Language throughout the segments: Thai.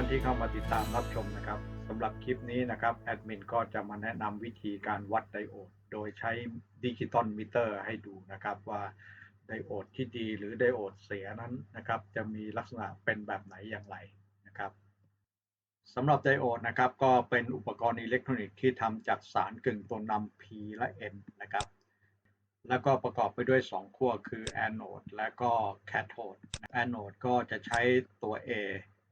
านที่เข้ามาติดตามรับชมนะครับสำหรับคลิปนี้นะครับแอดมินก็จะมาแนะนำวิธีการวัดไดโอด โดยใช้ดิจิตอลมิเตอร์ให้ดูนะครับว่าไดโอดที่ดีหรือไดโอดเสียนั้นนะครับจะมีลักษณะเป็นแบบไหนอย่างไรนะครับสำหรับไดโอดนะครับก็เป็นอุปกรณ์อิเล็กทรอนิกส์ที่ทำจากสารกึ่งตัวนำ P และ N นะครับแล้วก็ประกอบไปด้วย 2 ขั้วคือแอนโอดและก็แคโทดแอนโอดก็จะใช้ตัว A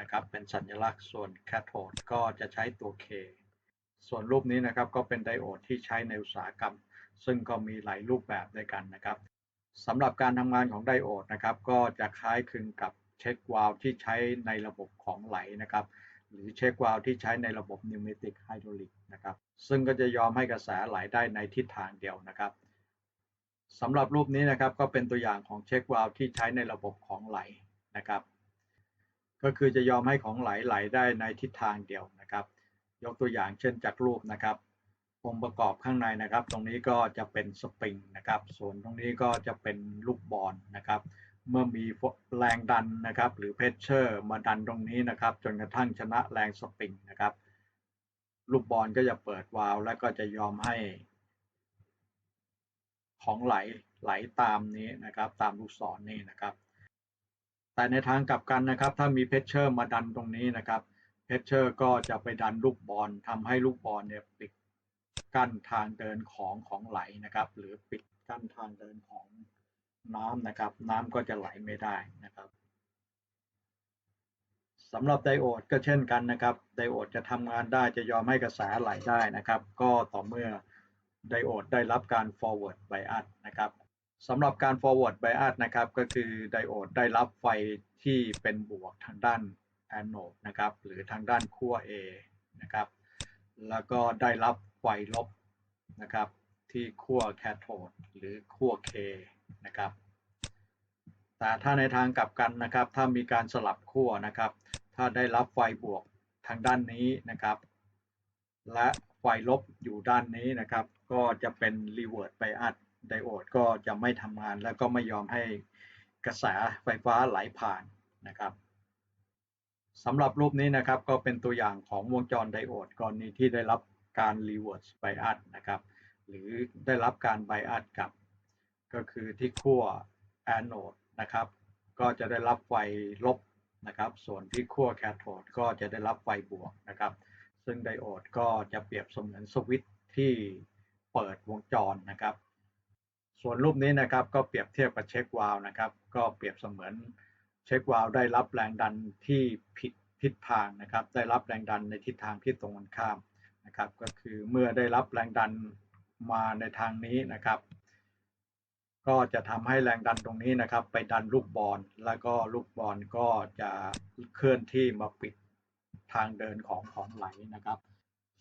นะครับเป็นสัญลักษณ์ส่วนแคโทดก็จะใช้ตัว K ส่วนรูปนี้นะครับก็เป็นไดโอดที่ใช้ในอุตสาหกรรม ซึ่งก็มีหลายรูปแบบด้วยกันนะครับสำหรับการทำงานของไดโอดนะครับก็จะคล้ายคลึงกับเช็ควาล์วที่ใช้ในระบบของไหลนะครับหรือเช็ควาล์วที่ใช้ในระบบนิวเมติกไฮดรอลิกนะครับซึ่งก็จะยอมให้กระแสไหลได้ในทิศทางเดียวนะครับสำหรับรูปนี้นะครับก็เป็นตัวอย่างของเช็ควาล์วที่ใช้ในระบบของไหลนะครับ ก็คือจะยอมให้ของไหลไหลได้ในทิศทางเดียวนะครับ ยกตัวอย่างเช่นจากรูปนะครับ องค์ประกอบข้างในนะครับ ตรงนี้ก็จะเป็นสปริงนะครับ ส่วนตรงนี้ก็จะเป็นลูกบอลนะครับ เมื่อมีแรงดันนะครับ หรือเพชเชอร์มาดันตรงนี้นะครับ จนกระทั่งชนะแรงสปริงนะครับลูกบอลก็จะเปิดวาล์วและก็จะยอมให้ ของไหลไหลตามนี้นะครับ ตามลูกศรนี่นะครับ แต่ในทางกลับกันนะครับ ถ้ามีเพชเชอร์มาดันตรงนี้นะครับเพชเชอร์ก็จะไปดันลูกบอลทำให้ลูกบอลเนี่ยปิดกั้นทางเดินของของไหลนะครับ หรือปิดกั้นทางเดินของน้ำนะครับ น้ำก็จะไหลไม่ได้นะครับสำหรับไดโอดก็เช่นกันนะครับ ไดโอดจะทำงานได้จะยอมให้กระแสไหลได้นะครับ ก็ต่อเมื่อไดโอดได้รับการ forward bias นะครับ สำหรับการ forward bias นะครับ ก็คือไดโอดได้รับไฟที่เป็นบวกทางด้านแอนโดนะครับ หรือทางด้านขั้ว A นะครับ แล้วก็ได้รับไฟลบนะครับ ที่ขั้วแคโทดหรือขั้ว K นะครับ แต่ถ้าในทางกลับกันนะครับ ถ้ามีการสลับขั้วนะครับ ถ้าได้รับไฟบวกทางด้านนี้นะครับ และไฟลบอยู่ด้านนี้นะครับ ก็จะเป็น reverse bias ไดโอดก็จะไม่ทำงานแล้วก็ไม่ยอมให้กระแสไฟฟ้าไหลผ่านนะครับสำหรับรูปนี้นะครับก็เป็นตัวอย่างของวงจรไดโอดกรณีที่ได้รับการ reverse bias นะครับหรือได้รับการ bias กับ ก็คือที่ขั้วแอนโอดนะครับก็จะได้รับไฟลบนะครับส่วนที่ขั้วแคโทดก็จะได้รับไฟบวกนะครับซึ่งไดโอดก็จะเปรียบเสมือนสวิตช์ที่เปิดวงจรนะครับ ส่วนรูปนี้นะครับก็เปรียบเทียบกับเช็ควาล์นะครับ ก็เปรียบเสมือนเช็ควาล์ได้รับแรงดันที่ผิดทิศทางนะครับ ได้รับแรงดันในทิศทางที่ตรงกันข้ามนะครับ ก็คือเมื่อได้รับแรงดันมาในทางนี้นะครับ ก็จะทำให้แรงดันตรงนี้นะครับ ไปดันลูกบอลแล้วก็ลูกบอลก็จะเคลื่อนที่มาปิดทางเดินของของไหลนะครับ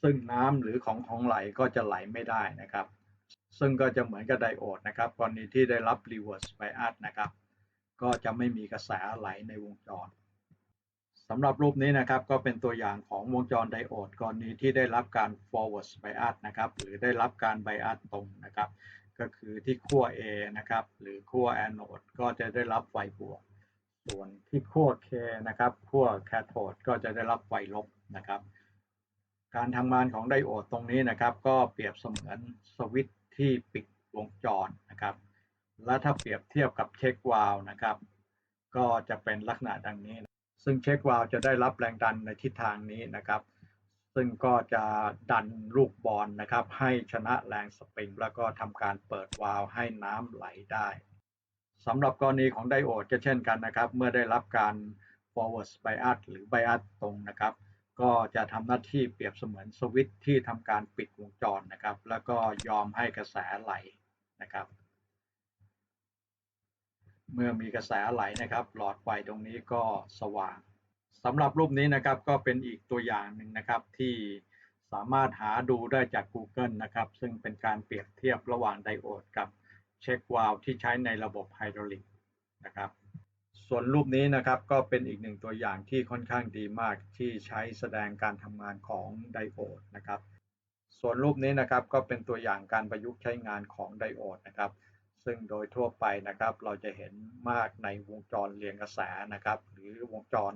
ซึ่งน้ำหรือของของไหลก็จะไหลไม่ได้นะครับ ซึ่งก็จะเหมือนกับไดโอดนะครับกรณีที่ได้รับ reverse bias นะครับ ก็จะไม่มีกระแสไหลในวงจรสำหรับรูปนี้นะครับก็เป็นตัวอย่างของวงจรไดโอดกรณีที่ได้รับการ forward bias นะครับหรือได้รับการ bias ตรงนะครับ ก็คือที่ขั้ว A นะครับหรือขั้วแอนโอดก็จะได้รับไฟบวก ส่วนที่ขั้ว K นะครับขั้วแคโทดก็จะได้รับไฟลบนะครับ การทำงานของไดโอดตรงนี้นะครับ ก็เปรียบเสมือนสวิตช์ที่ปิดวงจรนะครับ และถ้าเปรียบเทียบกับเช็ควาล์นะครับ ก็จะเป็นลักษณะดังนี้ ซึ่งเช็ควาล์จะได้รับแรงดันในทิศทางนี้นะครับ ซึ่งก็จะดันลูกบอลนะครับ ให้ชนะแรงสปริง แล้วก็ทำการเปิดวาล์วให้น้ำไหลได้สำหรับกรณีของไดโอดก็เช่นกันนะครับ เมื่อได้รับการ forward bias หรือ bias ตรงนะครับ ก็จะทำหน้าที่เปรียบเสมือนสวิตช์ที่ทำการปิดวงจรนะครับ แล้วก็ยอมให้กระแสไหลนะครับ เมื่อมีกระแสไหลนะครับ หลอดไฟตรงนี้ก็สว่างสำหรับรูปนี้นะครับก็เป็นอีกตัวอย่างหนึ่งนะครับที่สามารถหาดูได้จาก Google นะครับ ซึ่งเป็นการเปรียบเทียบระหว่างไดโอดกับเช็ควาล์วที่ใช้ในระบบไฮดรอลิกนะครับ ส่วนรูปนี้นะครับก็เป็นอีกหนึ่งตัวอย่างที่ค่อนข้างดีมากที่ใช้แสดงการทำงานของไดโอดนะครับ ส่วนรูปนี้นะครับก็เป็นตัวอย่างการประยุกต์ใช้งานของไดโอดนะครับ ซึ่งโดยทั่วไปนะครับ เราจะเห็นมากในวงจรเรียงกระแสนะครับ หรือวงจร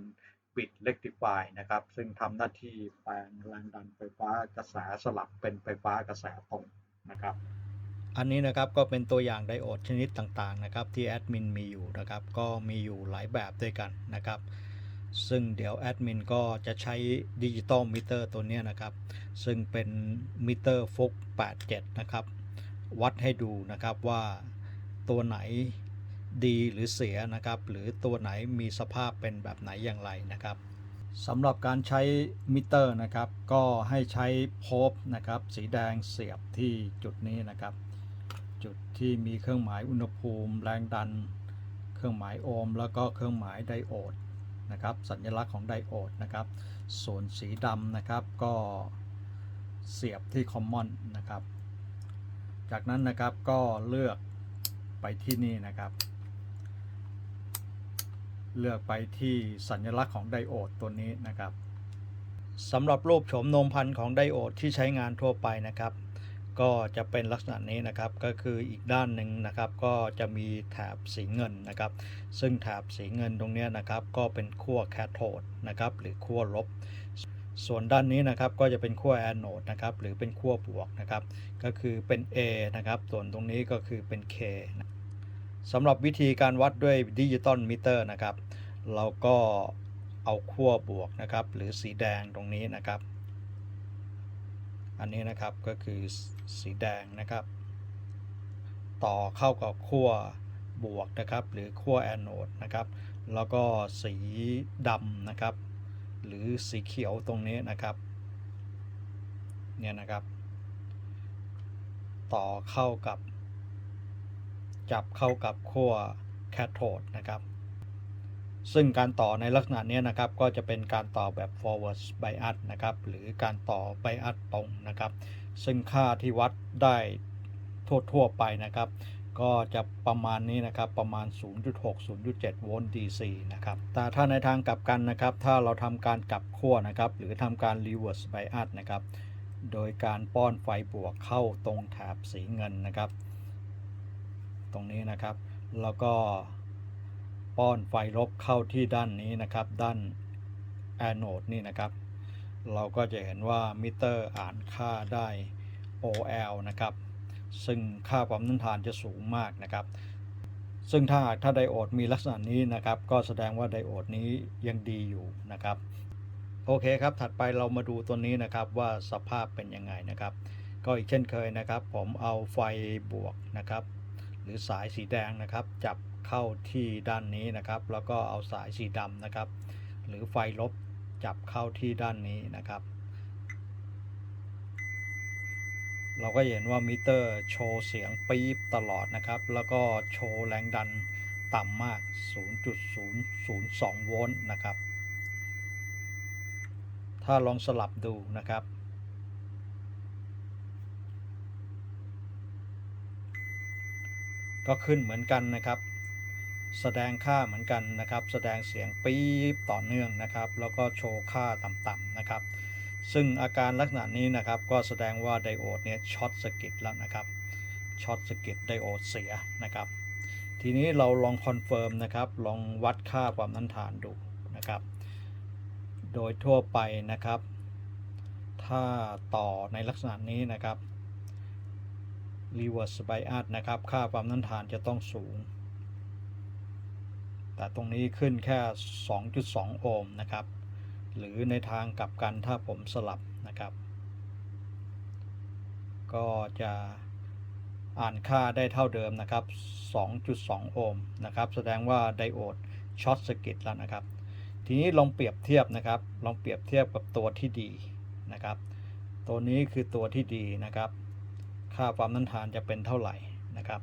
บิด rectify นะครับ ซึ่งทำหน้าที่แปลงแรงดันไฟฟ้ากระแสสลับเป็นไฟฟ้ากระแสตรงนะครับ อันนี้นะครับก็เป็นตัวอย่างไดโอดชนิดต่างๆนะครับที่แอดมินมีอยู่นะครับก็มีอยู่หลายแบบด้วยกันนะครับซึ่งเดี๋ยวแอดมินก็จะใช้ดิจิตอลมิเตอร์ตัวนี้นะครับซึ่งเป็นมิเตอร์ฟุก87 นะครับวัดให้ดูนะครับว่าตัวไหนดีหรือเสียนะครับหรือตัวไหนมีสภาพเป็นแบบไหนอย่างไรนะครับสำหรับการใช้มิเตอร์นะครับก็ให้ใช้โพบนะครับสีแดงเสียบที่จุดนี้นะครับ ที่มีเครื่องหมายอุณหภูมิ แรงดัน เครื่องหมายโอห์มแล้วก็เครื่องหมายไดโอดนะครับสัญลักษณ์ของไดโอดนะครับ ส่วนสีดำนะครับก็เสียบที่คอมมอนนะครับ จากนั้นนะครับก็เลือกไปที่นี่นะครับ เลือกไปที่สัญลักษณ์ของไดโอดตัวนี้นะครับสำหรับรูปโฉมนมพันธุ์ของไดโอดที่ใช้งานทั่วไปนะครับ ก็จะเป็นลักษณะนี้นะครับก็คืออีกด้านหนึ่งนะครับก็จะมีแถบสีเงินนะครับ ซึ่งแถบสีเงินตรงนี้นะครับก็เป็นขั้วแคโทดนะครับหรือขั้วลบ ส่วนด้านนี้นะครับก็จะเป็นขั้วแอนโดนะครับหรือเป็นขั้วบวกนะครับก็คือเป็น A นะครับส่วนตรงนี้ก็คือเป็น K นะสำหรับวิธีการวัดด้วยดิจิตอลมิเตอร์นะครับเราก็เอาขั้วบวกนะครับหรือสีแดงตรงนี้นะครับ อันนี้นะครับก็คือสีแดงนะครับ ต่อเข้ากับขั้วบวกนะครับ หรือขั้วแอนโดนะครับ แล้วก็สีดำนะครับ หรือสีเขียวตรงนี้นะครับเนี่ยนะครับ ต่อเข้ากับ จับเข้ากับขั้วแคโทดนะครับ ซึ่งการต่อในลักษณะนี้นะครับก็จะเป็นการต่อแบบ forward bias นะครับหรือการต่อ bias ตรงนะครับ ซึ่งค่าที่วัดได้ทั่วๆไปนะครับ ก็จะประมาณนี้นะครับประมาณ 0.6-0.7 โวลต์ DC นะครับแต่ถ้าในทางกลับกันนะครับ ถ้าเราทำการกลับขั้วนะครับ หรือทำการ reverse bias นะครับ โดยการป้อนไฟบวกเข้าตรงแถบสีเงินนะครับ ตรงนี้นะครับแล้วก็ ป้อนไฟลบเข้าที่ด้านนี้นะครับ ด้านแอนโดนี่นะครับ เราก็จะเห็นว่ามิเตอร์อ่านค่าได้ OL นะครับ ซึ่งค่าความต้านทานจะสูงมากนะครับ ซึ่งถ้าหากถ้าไดโอดมีลักษณะนี้นะครับ ก็แสดงว่าไดโอดนี้ยังดีอยู่นะครับ โอเคครับ ถัดไปเรามาดูตัวนี้นะครับว่าสภาพเป็นยังไงนะครับ ก็อีกเช่นเคยนะครับ ผมเอาไฟบวกนะครับ หรือสายสีแดงนะครับ จับ เข้าที่ด้านนี้นะครับ แล้วก็เอาสายสีดำนะครับ หรือไฟลบจับเข้าที่ด้านนี้นะครับ เราก็เห็นว่ามิเตอร์โชว์เสียงปี๊บตลอดนะครับ แล้วก็โชว์แรงดันต่ำมาก 0.002 โวลต์นะครับ ถ้าลองสลับดูนะครับก็ขึ้นเหมือนกันนะครับ แสดงค่าเหมือนกันนะครับ แสดงเสียงปี๊บต่อเนื่องนะครับ แล้วก็โชว์ค่าต่ำๆนะครับ ซึ่งอาการลักษณะนี้นะครับ ก็แสดงว่าไดโอดเนี่ยช็อตสกิตแล้วนะครับ ช็อตสกิตไดโอดเสียนะครับ ทีนี้เราลองคอนเฟิร์มนะครับ ลองวัดค่าความต้านทานดูนะครับ โดยทั่วไปนะครับ ถ้าต่อในลักษณะนี้นะครับ reverse bias นะครับ ค่าความต้านทานจะต้องสูง แต่ตรงนี้ขึ้นแค่ 2.2 โอห์มนะครับ หรือในทางกลับกันถ้าผมสลับนะครับ ก็จะอ่านค่าได้เท่าเดิมนะครับ 2.2 โอห์มนะครับ แสดงว่าไดโอดช็อตสกิตแล้วนะครับ ทีนี้ลองเปรียบเทียบนะครับ ลองเปรียบเทียบกับตัวที่ดีนะครับ ตัวนี้คือตัวที่ดีนะครับ ค่าความต้านทานจะเป็นเท่าไหร่นะครับ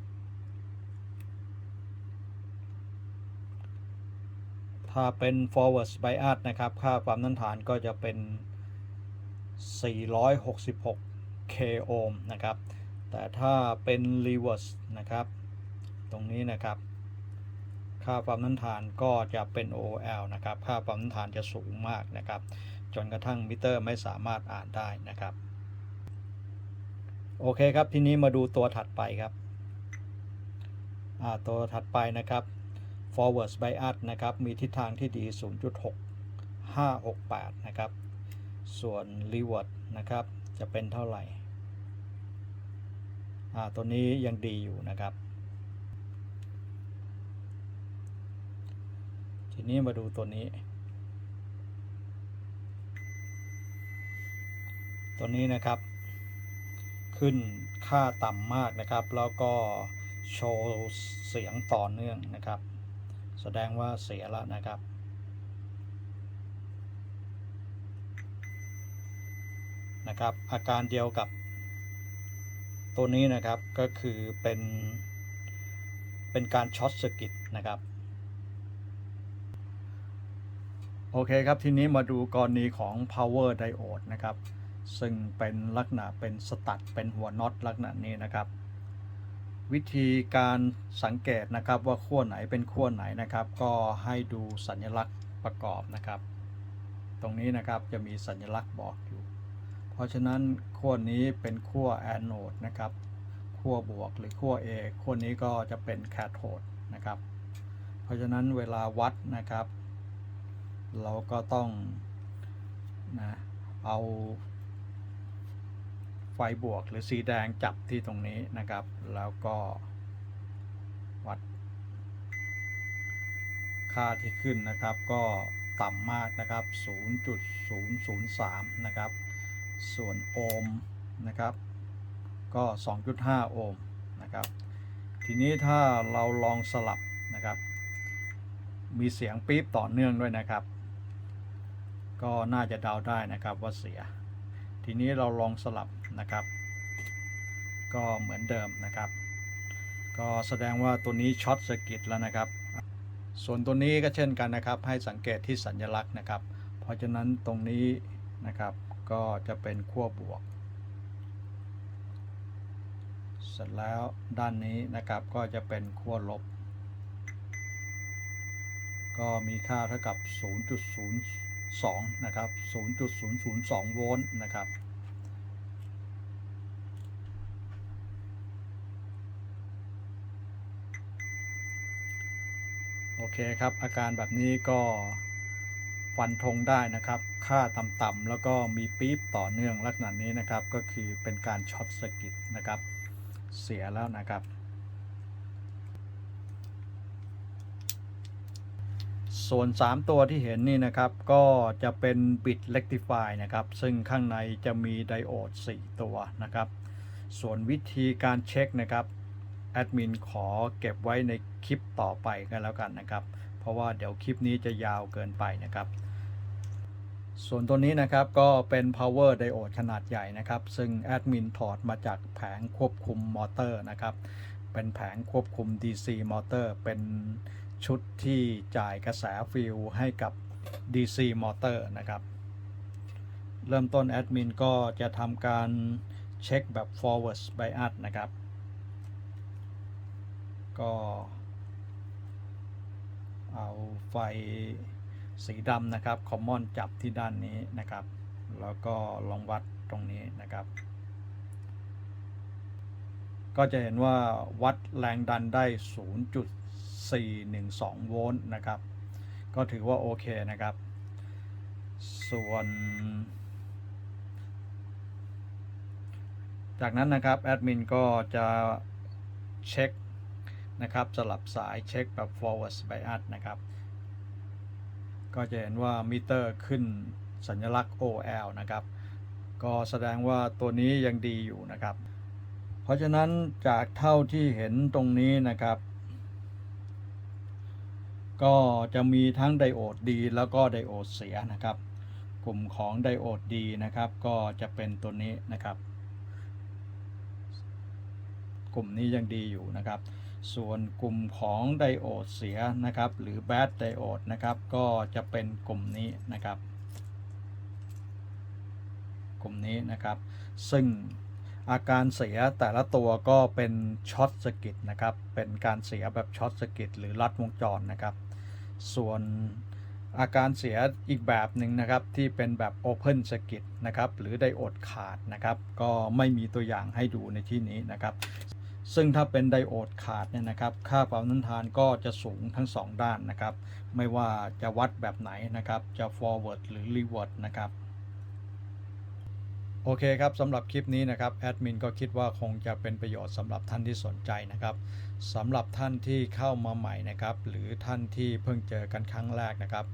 ถ้าเป็น forward bias นะครับ ค่าความต้านทานก็จะเป็น 466 k ohm นะครับ แต่ถ้าเป็น reverse นะครับ ตรงนี้นะครับ ค่าความต้านทานก็จะเป็น OL นะครับ ค่าความต้านทานจะสูงมากนะครับ จนกระทั่งมิเตอร์ไม่สามารถอ่านได้นะครับ โอเคครับ ทีนี้มาดูตัวถัดไปครับตัวถัดไปนะครับ forward bias นะครับ มีทิศทางที่ดี 0.6 568 นะครับ ส่วน reward นะครับ จะเป็นเท่าไหร่ อ่า ตัวนี้ยังดีอยู่นะครับ ทีนี้มาดูตัวนี้ ตัวนี้นะครับ ขึ้นค่าต่ำมากนะครับ แล้วก็โชว์เสียงต่อเนื่องนะครับ แสดงว่าเสียแล้วนะครับ นะครับ อาการเดียวกับ ตัวนี้นะครับก็คือเป็น เป็นการช็อตสกิตนะครับ โอเคครับ ทีนี้มาดูกรณีของ power diode นะครับ ซึ่งเป็นลักษณะเป็นสตัดเป็นหัวน็อตลักษณะนี้นะครับ วิธีการสังเกตนะครับว่าขั้วไหนเป็นขั้วไหนนะครับ ก็ให้ดูสัญลักษณ์ประกอบนะครับ ตรงนี้นะครับจะมีสัญลักษณ์บอกอยู่ เพราะฉะนั้นขั้วนี้เป็นขั้วแอนโอดนะครับขั้วบวกหรือขั้ว A ขั้วนี้ก็จะเป็นแคโทดนะครับ เพราะฉะนั้นเวลาวัดนะครับ เราก็ต้องนะเอา ฟบวกหรือสีแดงจับที่ตรงนี้นะครับ แล้วก็วัด ค่าที่ขึ้นนะครับก็ต่ำมากนะครับ 0.003 นะครับ ส่วนโอห์มนะครับ ก็ 2.5 โอห์มนะครับ ทีนี้ถ้าเราลองสลับนะครับ มีเสียงปี๊บต่อเนื่องด้วยนะครับ ก็น่าจะเดาได้นะครับว่าเสีย ทีนี้เราลองสลับ นะครับ ก็เหมือนเดิมนะครับ ก็แสดงว่าตัวนี้ช็อตสกิตแล้วนะครับ ส่วนตัวนี้ก็เช่นกันนะครับ ให้สังเกตที่สัญลักษณ์นะครับ เพราะฉะนั้นตรงนี้นะครับก็จะเป็นขั้วบวก เสร็จแล้วด้านนี้นะครับก็จะเป็นขั้วลบ ก็มีค่าเท่ากับ 0.02 นะครับ 0.002 โวลต์นะครับ โอเคครับ อาการแบบนี้ก็ฟันธงได้นะครับ ค่าต่ำๆแล้วก็มีปี๊บต่อเนื่องลักษณะนี้นะครับ ก็คือเป็นการช็อตสกิตนะครับ เสียแล้วนะครับ ส่วน 3 ตัวที่เห็นนี่นะครับ ก็จะเป็นบิต rectify นะครับ ซึ่งข้างในจะมีไดโอด 4 ตัวนะครับ ส่วนวิธีการเช็คนะครับ แอดมินขอเก็บไว้ในคลิปต่อไปกันแล้วกันนะครับ เพราะว่าเดี๋ยวคลิปนี้จะยาวเกินไปนะครับ ส่วนตัวนี้นะครับก็เป็น power diode ขนาดใหญ่นะครับ ซึ่งแอดมินถอดมาจากแผงควบคุมมอเตอร์นะครับ เป็นแผงควบคุม DC มอเตอร์ เป็นชุดที่จ่ายกระแสฟิลให้กับ DC มอเตอร์นะครับเริ่มต้นแอดมินก็จะทำการเช็คแบบ forward bias นะครับ ก็เอาไฟสีดำนะครับคอมมอนจับที่ด้านนี้นะครับ แล้วก็ลองวัดตรงนี้นะครับ ก็จะเห็นว่าวัดแรงดันได้ 0.412 โวลต์นะครับ ก็ถือว่าโอเคนะครับ ส่วน จากนั้นนะครับแอดมินก็จะเช็ค นะครับ สลับสายเช็คแบบ forward bias นะครับ ก็จะเห็นว่ามิเตอร์ขึ้นสัญลักษณ์ OL นะครับ ก็แสดงว่าตัวนี้ยังดีอยู่นะครับ เพราะฉะนั้นจากเท่าที่เห็นตรงนี้นะครับ ก็จะมีทั้งไดโอดดีแล้วก็ไดโอดเสียนะครับ กลุ่มของไดโอดดีนะครับ ก็จะเป็นตัวนี้นะครับ กลุ่มนี้ยังดีอยู่นะครับ ส่วนกลุ่มของไดโอดเสียนะครับ หรือ bad diode นะครับ ก็จะเป็นกลุ่มนี้นะครับ กลุ่มนี้นะครับ ซึ่งอาการเสียแต่ละตัวก็เป็นช็อตสกิตนะครับ เป็นการเสียแบบช็อตสกิตหรือลัดวงจรนะครับ ส่วนอาการเสียอีกแบบหนึ่งนะครับที่เป็นแบบ Open Circuit นะครับหรือไดโอดขาดนะครับ ก็ไม่มีตัวอย่างให้ดูในที่นี้นะครับ ซึ่งถ้าเป็นไดโอดขาดเนี่ยนะครับค่าความต้านทานก็จะสูงทั้ง 2 ด้านนะครับ ไม่ว่าจะวัดแบบไหนนะครับ จะ forward หรือ reward นะครับโอเคครับสำหรับคลิปนี้นะครับแอดมินก็คิดว่าคงจะเป็นประโยชน์สำหรับท่านที่สนใจนะครับสำหรับท่านที่เข้ามาใหม่นะครับ หรือท่านที่เพิ่งเจอกันครั้งแรกนะครับ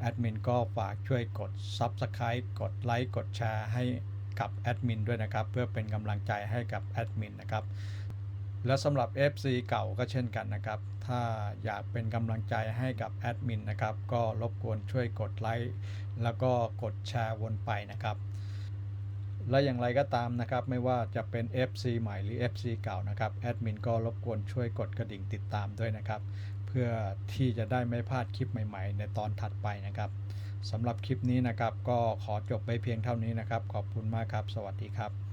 แอดมินก็ฝากช่วยกด Subscribe กดไลค์กดแชร์ให้กับแอดมินด้วยนะครับ เพื่อเป็นกำลังใจให้กับแอดมินนะครับ และสำหรับ FC เก่าก็เช่นกันนะครับ ถ้าอยากเป็นกำลังใจให้กับแอดมินนะครับ ก็รบกวนช่วยกดไลค์ แล้วก็กดแชร์วนไปนะครับ และอย่างไรก็ตามนะครับ ไม่ว่าจะเป็น FC ใหม่หรือ FC เก่านะครับ แอดมินก็รบกวนช่วยกดกระดิ่งติดตามด้วยนะครับ เพื่อที่จะได้ไม่พลาดคลิปใหม่ ๆ ในตอนถัดไปนะครับสำหรับคลิปนี้นะครับ ก็ขอจบไปเพียงเท่านี้นะครับ ขอบคุณมากครับ สวัสดีครับ